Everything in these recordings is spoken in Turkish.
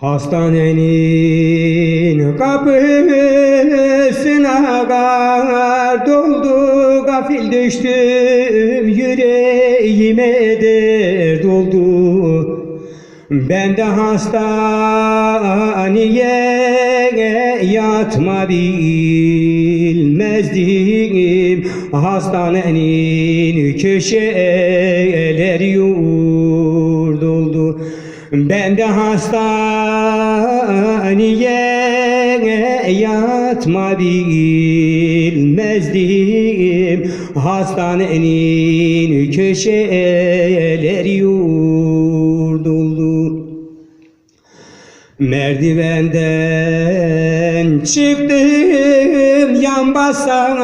Hastanenin kapısına kar doldu Gafil düştüm yüreğime dert oldu Ben de hastaneye yatma bilmezdim. Hastanenin köşeleri oldu Ben de hastaneye yatma bilmezdim. Hastanenin köşeleri yurt oldu Merdivenden çıktım yan basa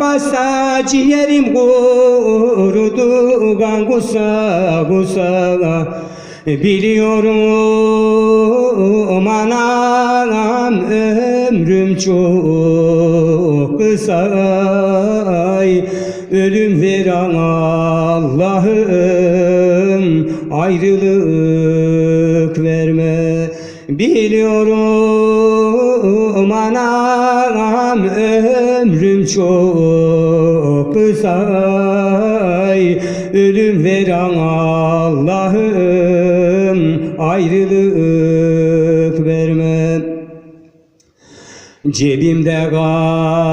basa ciğerim kurudu kan kusa kusa Biliyorum anam ömrüm çok kısa. Ay, Ölüm veren Allah'ım ayrılık verme. Biliyorum anam ömrüm çok kısa. Ay, Ölüm veren Allah'ım ayrılık verme Cebimde kalmadı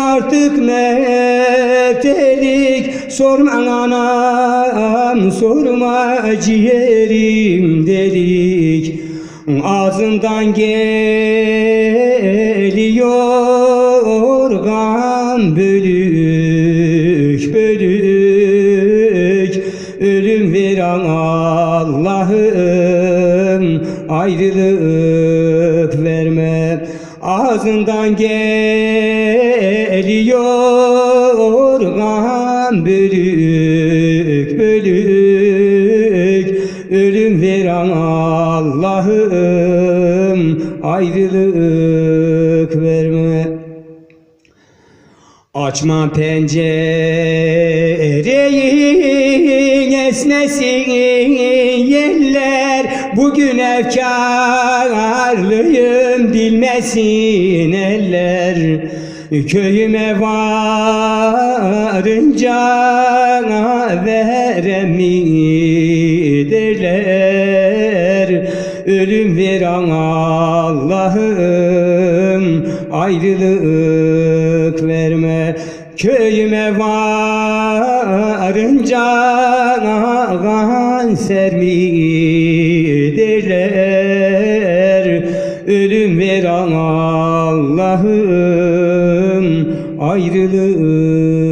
artık metelik Sorma anam sorma ciğerim delik. Ağzından geliyor kan bölük Allah'ım ayrılık verme. Ağzından geliyor kan bölük bölük. Ölüm veren Allah'ım ayrılık verme. Açma pencereyi esnesin Bugün efkarlıyım bilmesin eller. Köyüme varınca verem mi derler Ölüm veren Allah'ım ayrılık verme. Köyüme varınca kanser mi derler Ölüm veren Allah'ım ayrılık verme